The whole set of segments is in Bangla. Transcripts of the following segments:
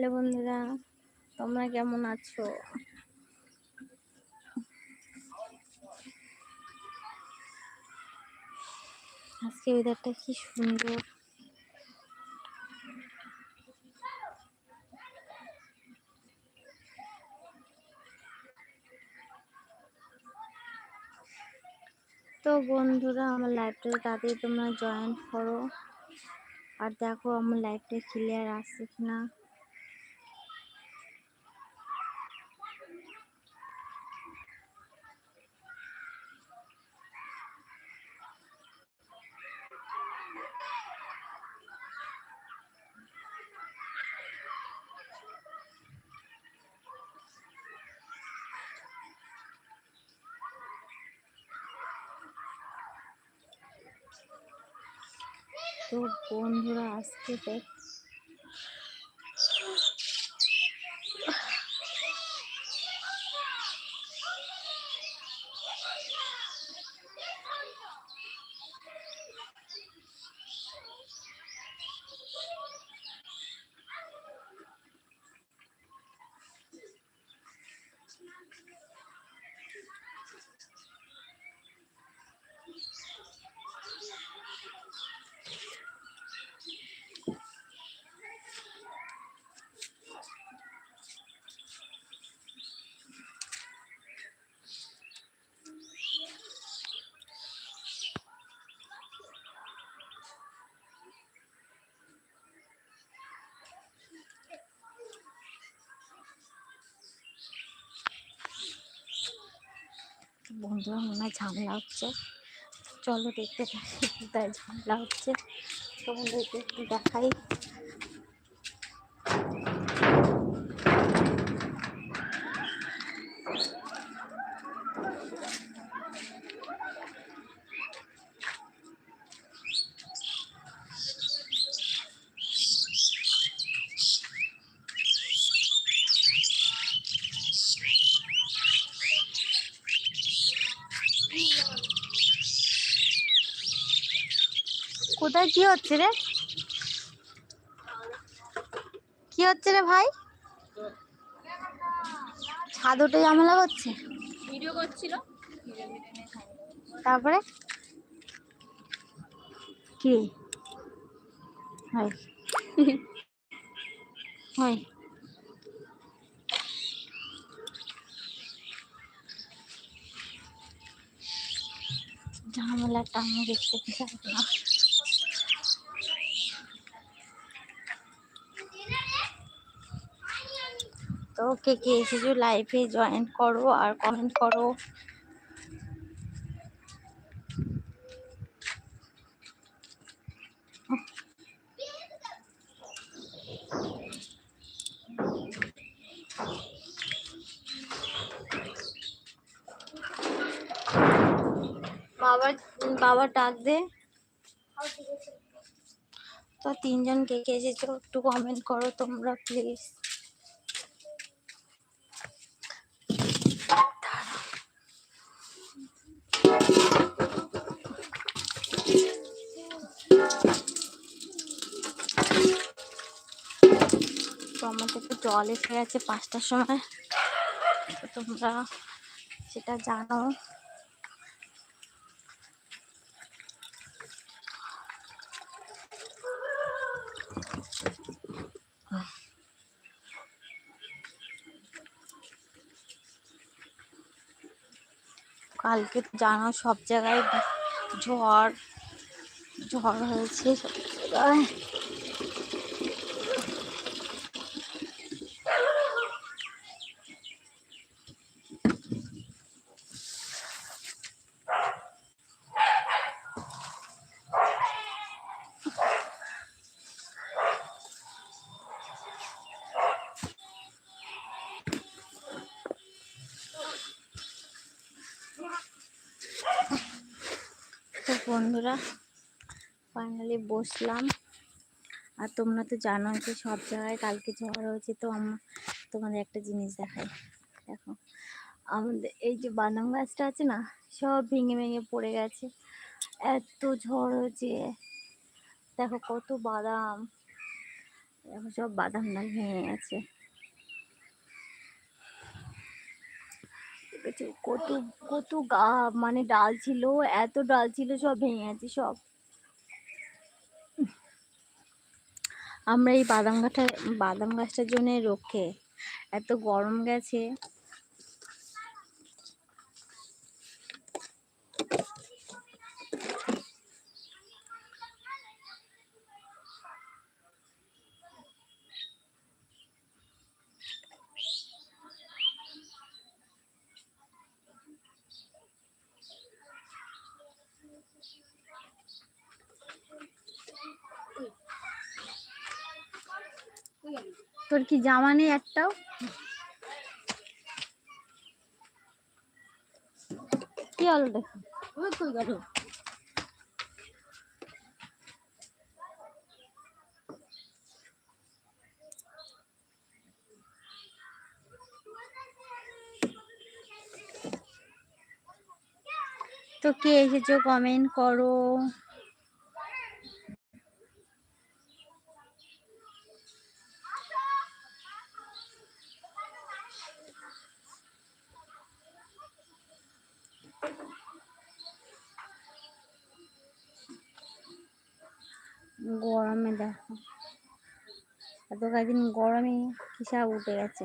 হ্যালো বন্ধুরা, তোমরা কেমন আছো? আজকে ওয়েদারটা কি সুন্দর। তো বন্ধুরা, আমার লাইভটাতে তাড়াতাড়ি তোমরা জয়েন করো। আর দেখো, আমার লাইভটা ক্লিয়ার আসছে কিনা। তো বন্ধুরা আজকে দেখ বন্ধুরা মনে হয় ঝামেলা হচ্ছে। চলো দেখতে কোথায় ঝামেলা হচ্ছে। তোমাদেরকে একটু দেখাই কোথায় কি হচ্ছে রে? কি হচ্ছে রে ভাই? ছাদ উঠে ঝামেলা করছে? ভিডিও করছিল। তারপরে? কি? হয় হয় ঝামেলাটা আমি দেখতে চাই না। তো কে কে এসেছ লাইভে জয়েন করো আর কমেন্ট করো? বাবার বাবার ডাক দে। তো তিনজন কে কে এসেছ একটু কমেন্ট করো তোমরা প্লিজ আমাদের একটু জল এসে গেছে পাঁচটার সময়। তো তোমরা সেটা জানো। কালকে তো জানো সব জায়গায় ঝড় ঝড় হয়েছে সব জায়গায়। বন্ধুরা ফাইনালি বসলাম। আর তোমরা তো জানো যে সব জায়গায় কালকে ঝড় হয়েছে, তো আমার তোমাদের একটা জিনিস দেখাই। দেখো, আমাদের এই যে বাদাম গাছটা আছে না, সব ভেঙে ভেঙে পড়ে গেছে। এত ঝড় হয়েছে। দেখো কত বাদাম। এখন সব বাদাম ডাল ভেঙে গেছে। দেখেছ কত কত গা মানে ডাল ছিল, এত ডাল ছিল, সব ভেঙে গেছে সব। আমরা এই বাদাম গাছটা বাদাম গাছটার জন্যে রক্ষে। এত গরম গেছে। তোর কি জামা নেই একটাও? কি হলো দেখো? তো কে এসেছ? কমেন্ট করো। কয়েকদিন গরমে কিসা উঠে গেছে।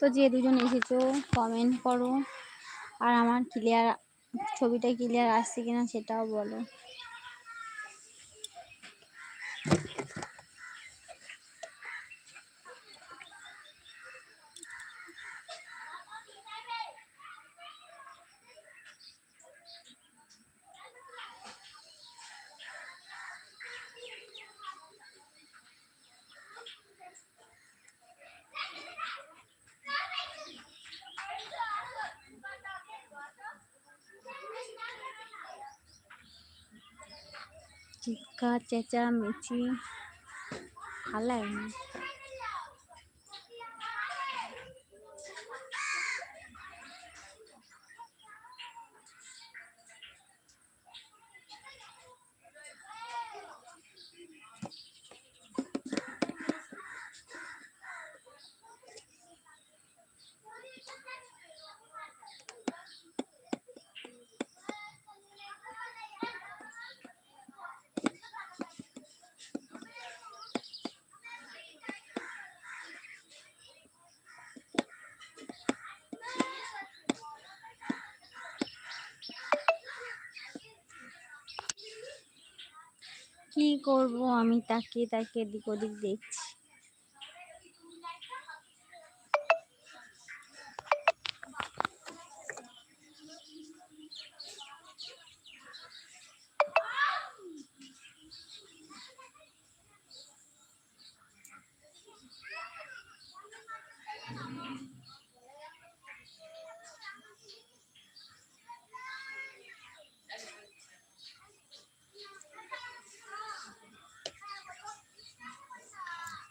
তো যে দুজন এসেছ কমেন্ট করো। আর আমার ক্লিয়ার ছবিটা ক্লিয়ার আসছে কিনা সেটাও বলো। চিৎকার চেঁচামেচি ভালো লাগে কি করব আমি তাকে তাকে এদিক ওদিক দেখছি।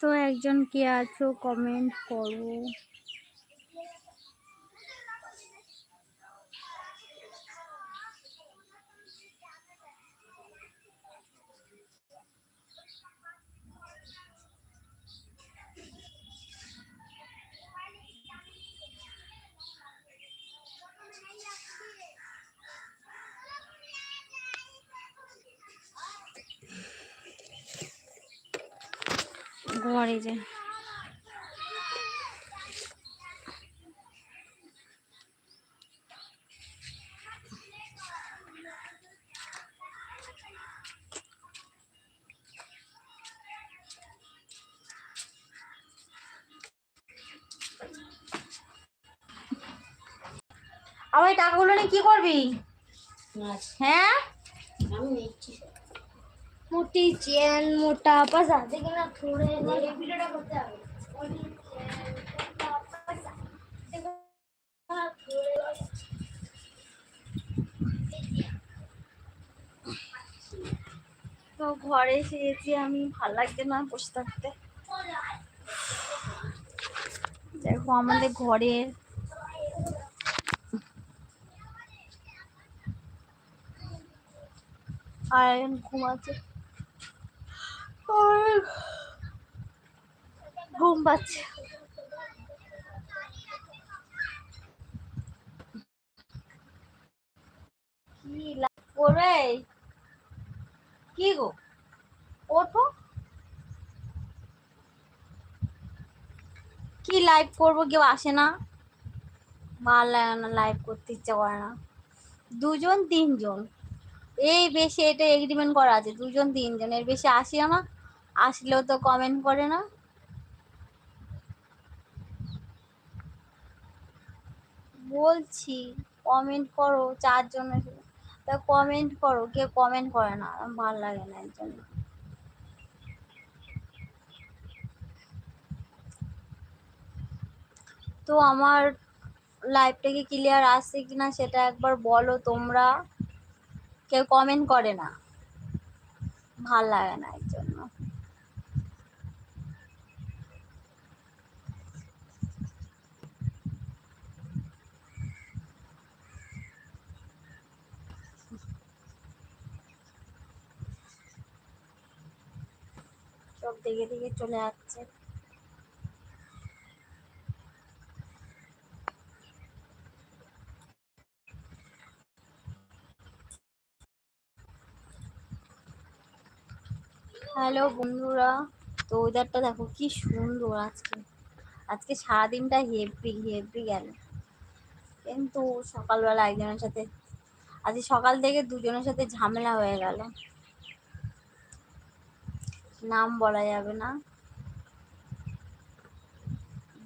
তো একজন কে আছো? কমেন্ট করো। ঘরে যে আমার টাকাগুলো নিয়ে কি করবি? হ্যাঁ? আমি নিচ্ছি। মোটি চেন, মোটা পাসা দেখে না থোড়ে তো ঘরে এসেছি আমি, ভালো লাগছে না বসে থাকতে। দেখো আমাদের ঘরে আর ঘুমাচ্ছে। ঘুম পাচ্ছে। কি কি গো? ওঠো। কি লাইভ করব? কেউ আসে না। লাগে না লাইভ করতে ইচ্ছা করে না। দুজন, তিনজন। এই বেশি এটা এগ্রিমেন্ট করা আছে। দুজন, তিনজন। এর বেশি আসিও না। আসলেও তো কমেন্ট করে না। বলছি কমেন্ট করো চারজন তা কমেন্ট করো, কেউ কমেন্ট করে না ভালো লাগে না এর জন্য। তো আমার লাইভটা কি ক্লিয়ার আসছে কিনা সেটা একবার বলো তোমরা। কেউ কমেন্ট করে না। ভালো লাগে না এর জন্য। সব দেখে দেখে চলে যাচ্ছে হ্যালো বন্ধুরা, তো ওয়েদারটা দেখো কি সুন্দর আজকে। আজকে সারাদিনটা হেভি হেভি গেল। কিন্তু সকালবেলা একজনের সাথে আজকে সকাল থেকে দুজনের সাথে ঝামেলা হয়ে গেল। নাম বলা যাবে না।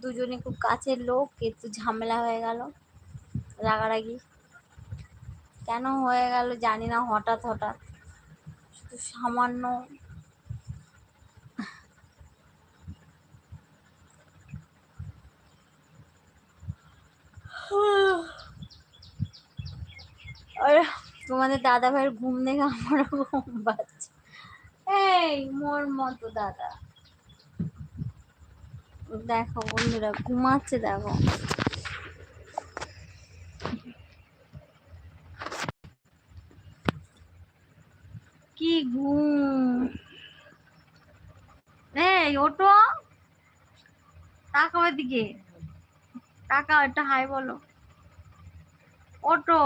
দুজনে খুব কাছের লোক কিন্তু ঝামেলা হয়ে গেল, রাগারাগি। কেন হয়ে গেল জানি না, হঠাৎ হঠাৎ। শুধু সামান্য আর, তোমাদের দাদা ভাইয়ের ঘুম দেখে আমারও ঘুম এই মোর মতো দাদা। দেখো বন্ধুরা, ঘুমাচ্ছে দেখো। কি ঘুম। এই ওটো তাকাও এদিকে। তাকাও, একটা হাই বলো। ওটো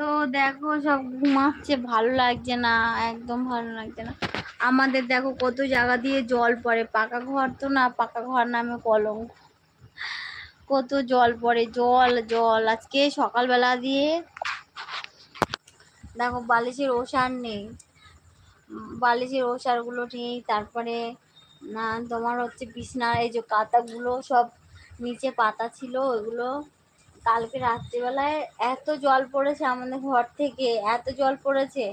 তো দেখো সব ঘুমাচ্ছে, ভালো লাগছে না, একদম ভালো লাগছে না। আমাদের দেখো কত জায়গা দিয়ে জল পড়ে, পাকা ঘর তো না, পাকা ঘর নামে কলঙ্ক। কত জল পড়ে, জল জল। আজকে সকালবেলা দিয়ে দেখো বালিশের ওষার নেই। বালিশের ওষারগুলো নেই, তারপরে না, তোমার হচ্ছে বিছনার এই যে কাতাগুলো সব নিচে পাতা ছিল ওগুলো কালকে রাত্রিবেলায় এত জল পড়েছে আমাদের ঘর থেকে, এত জল পড়েছে।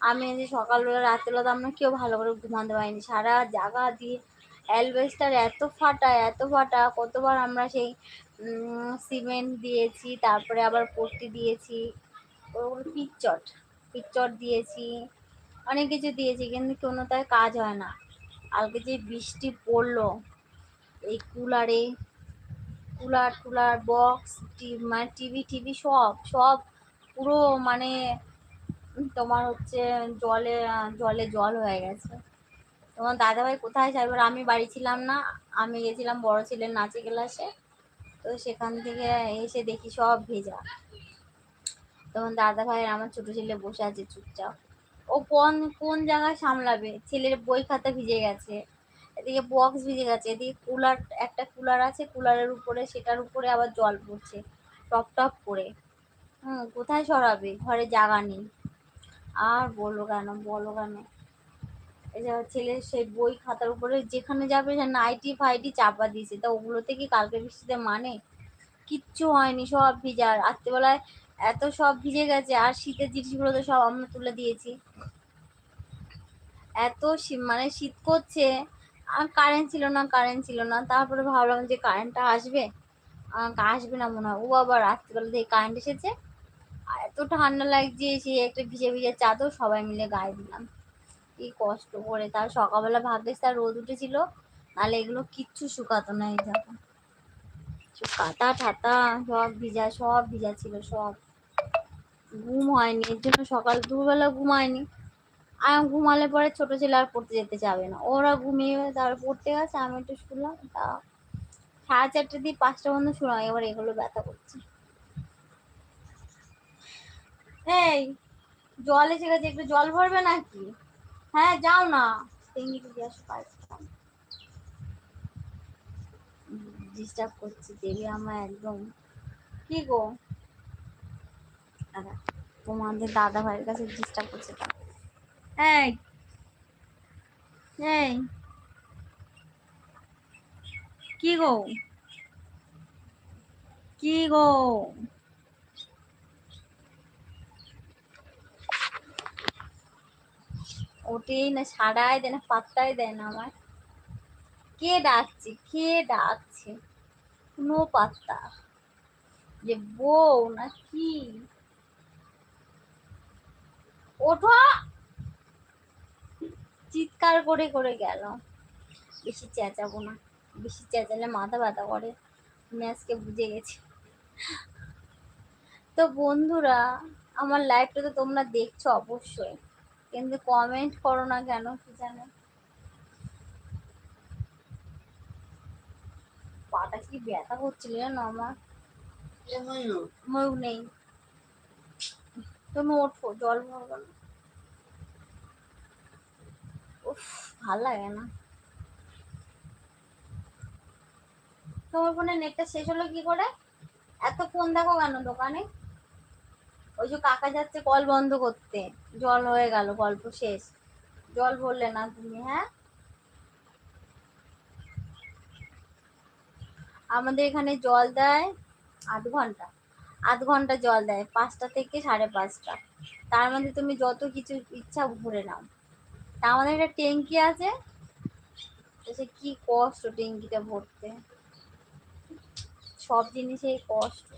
আমি যে সকালবেলা, রাত্রিবেলা তো আমরা কেউ ভালো করে ঘুমাতে পারিনি। সারা জায়গা দিয়ে অ্যালবেস্টার এত ফাটা এত ফাটা, কতবার আমরা সেই সিমেন্ট দিয়েছি, তারপরে আবার পট্টি দিয়েছি, ওগুলো পিকচট পিকচট দিয়েছি, অনেক কিছু দিয়েছি, কিন্তু কোনোটায় কাজ হয় না। কালকে যে বৃষ্টি পড়ল, এই কুলারে কুলার টুলার বক্স মানে টিভি টিভি সব সব পুরো মানে তোমার হচ্ছে জলে জলে জল হয়ে গেছে। তোমার দাদাভাই কোথায়? এবার আমি বাড়ি ছিলাম না, আমি গেছিলাম বড় ছেলের নাচে ক্লাসে। তো সেখান থেকে এসে দেখি সব ভেজা। তখন দাদা আমার ছোট ছেলে বসে আছে চুপচাপ। ও কোন কোন জায়গায় সামলাবে? ছেলের বই খাতা ভিজে গেছে। এদিকে বক্স ভিজে গেছে, এদিকে কুলার একটা কুলার আছে কুলারের উপরে, সেটার উপরে আবার জল পড়ছে, টপ টপ করে। হুম, কোথায় সরাবে? ঘরে জাগা নেই। আর বলো কেন বলো কেন? যে ছেলের সেই বই খাতার উপরে যেখানে যাবে, সে নাইটি ফাইটি চাপা দিয়েছে। তা ওগুলোতে কি কালকে বৃষ্টিতে মানে? কিচ্ছু হয়নি, সব ভিজা। রাত্রেবেলায় এত সব ভিজে গেছে, আর শীতের জিনিসগুলো তো সব আমরা তুলে দিয়েছি। এত মানে শীত করছে। কারেন্ট ছিল না কারেন্ট ছিল না। তারপরে ভাবলাম যে কারেন্টটা আসবে। আসবে না মনে হয়। ও আবার রাত্রিবেলা থেকে কারেন্ট এসেছে। আর এত ঠান্ডা লাগছে, সে একটা ভিজে ভিজে চাদর সবাই মিলে গায়ে দিলাম। কি কষ্ট করে। তার সকালবেলা ভাগ্যিস তার রোদ উঠেছিল। নাহলে এগুলো কিচ্ছু শুকাতো না এই দেখো। কাটা ঠাতা, সব ভিজা সব ভিজা ছিল, সব। ঘুম হয়নি। এর জন্য সকাল দুবেলা ঘুমায়নি আমি ঘুমালে পরে ছোট ছেলে আর পড়তে যেতে যাবে না। ওরা ঘুমিয়ে তার পড়তে গেছে, আমি একটু শুনলাম, তা সাড়ে চারটে দিয়ে পাঁচটা পর্যন্ত শুনলাম এবার এগুলো ব্যথা করছে। এই, জল এসে গেছে, একটু জল ভরবে নাকি? হ্যাঁ যাও না। ডিস্টার্ব করছে দেবী আমার একদম। কি গো? তোমাদের দাদা ভাইয়ের কাছে ডিস্টার্ব করছে এই এই কি গো কি গো ওঠেই না সাড়াই দেয় না, পাত্তাই দেয় না আমার কে ডাকছে? কে ডাকছে? কোনো পাত্তা। যে বউ না কি? ওঠো! চিৎকার করে করে গেল। বেশি চেঁচাবো না বেশি চেঁচালে মাথা ব্যথা করে। আমি আজকে বুঝে গেছি। তো বন্ধুরা আমার লাইভটা তো তোমরা দেখছ অবশ্যই। কিন্তু কমেন্ট করো না কেন কি জানো? পাটা কি ব্যথা করছিল জানো আমার? ময়ূর নেই। তুমি ওঠো জল ভরবো না। ভালো লাগে না তোমার ফোনে নেটটা শেষ হলো কি করে? এত ফোন দেখো কেন দোকানে? ওই যে কাকা যাচ্ছে কল বন্ধ করতে। জল হয়ে গেল, গল্প শেষ। জল ভরলে না তুমি হ্যাঁ? আমাদের এখানে জল দেয় আধ ঘণ্টা। আধ ঘণ্টা জল দেয়, পাঁচটা থেকে সাড়ে পাঁচটা। তার মধ্যে তুমি যত কিছু ইচ্ছা ভরে নাও। তা আমাদের একটা ট্যাঙ্কি আছে। তো সে কি কষ্ট ট্যাঙ্কিটা ভরতে। সব জিনিসেই কষ্ট।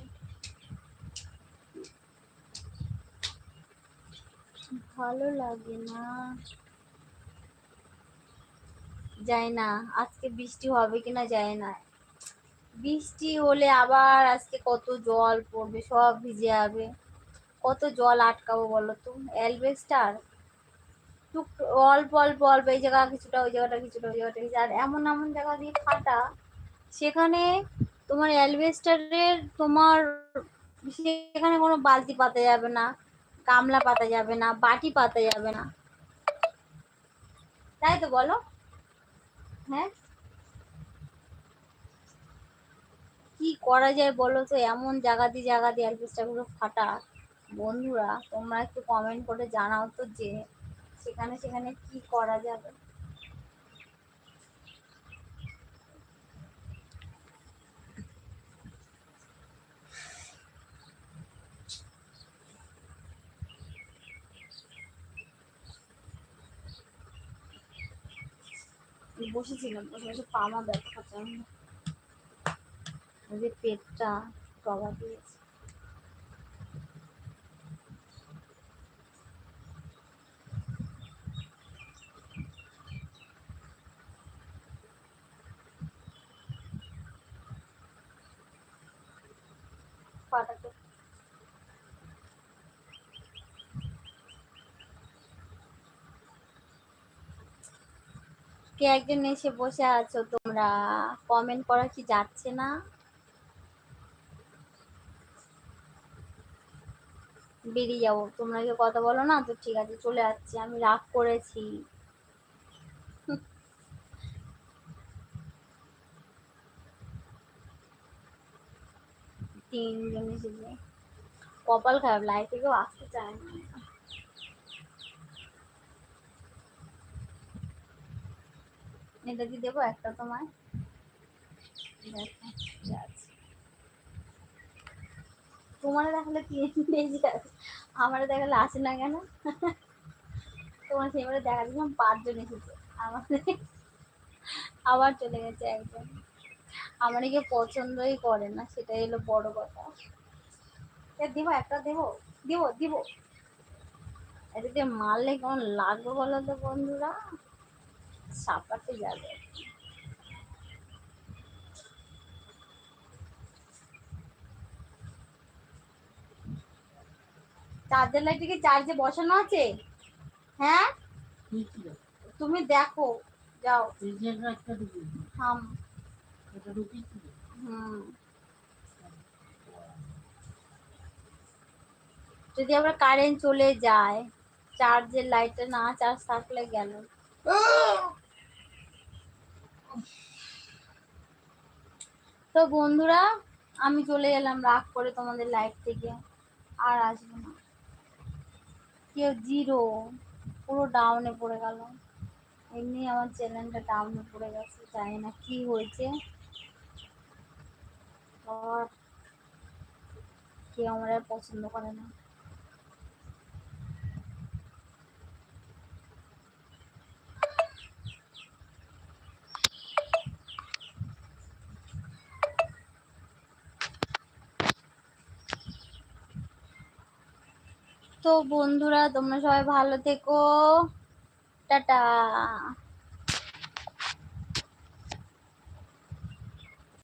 ভালো লাগে না। যায় না, আজকে বৃষ্টি হবে কিনা যায় না। বৃষ্টি হলে আবার আজকে কত জল পড়বে, সব ভিজে যাবে। কত জল আটকাবো বলো তো? অ্যালবেস্টার? টুক অল্প অল্প অল্প এই জায়গা, কিছুটা ওই জায়গাটা, কিছুটা ওই জায়গাটা কিছুটা আর এমন এমন জায়গা দিয়ে ফাটা, সেখানে তোমার অ্যালবেস্টারের তোমার, সেখানে কোনো বালতি পাতা যাবে না, গামলা পাতা যাবে না, বাটি পাতা যাবে না। তাই তো বলো? হ্যাঁ? কি করা যায় বলো তো? এমন জায়গা দিয়ে জায়গা দিয়ে অ্যালবেস্টারগুলো ফাটা। বন্ধুরা, তোমরা একটু কমেন্ট করে জানাও তো যে সেখানে সেখানে কি করা যাবে? বসেছিলাম, বসে বসে পা মা ব্যথা যে পেটটা কভার দিয়েছে। পাটাতে কে একজন এসে বসে আছো তোমরা? কমেন্ট করা কি যাচ্ছে না? বেরিয়ে যাব। তোমরা কথা বলো না, তো ঠিক আছে, চলে যাচ্ছি আমি রাগ করেছি। তিনজন এসেছে কপাল খারাপ লাইট থেকেও আসতে চায় না। কি দেবো একটা তোমায়। তোমার দেখালে তিন আছে? আমার দেখালে আসে না কেন? তোমার সেইবারে দেখা দিলাম পাঁচজন এসেছে। আমাদের আবার চলে গেছে একজন। আমার কেউ পছন্দই করে না সেটাই হলো বড় কথা। দিব একটা দেবো দিব দিব। এটা দিয়ে মারলে কেমন লাগবে বলো তো বন্ধুরা? সাপাতে যাবে। চার্জার লাইটে কি চার্জে বসানো আছে? হ্যাঁ? তুমি দেখো যাও। থাম। যদি আবার কারেন্ট চলে যায় চার্জের লাইটটা না চার্জ থাকলে গেল। তো বন্ধুরা, আমি চলে এলাম রাগ করে তোমাদের লাইফ থেকে। আর আসব না। কেউ জিরো পুরো ডাউনে পড়ে গেল। এমনি আমার চ্যানেলটা ডাউনে পড়ে গেছে, জানি না কি হয়েছে। আর কেউ আমার আর পছন্দ করে না। তো বন্ধুরা তোমরা সবাই ভালো থেকো। টাটা।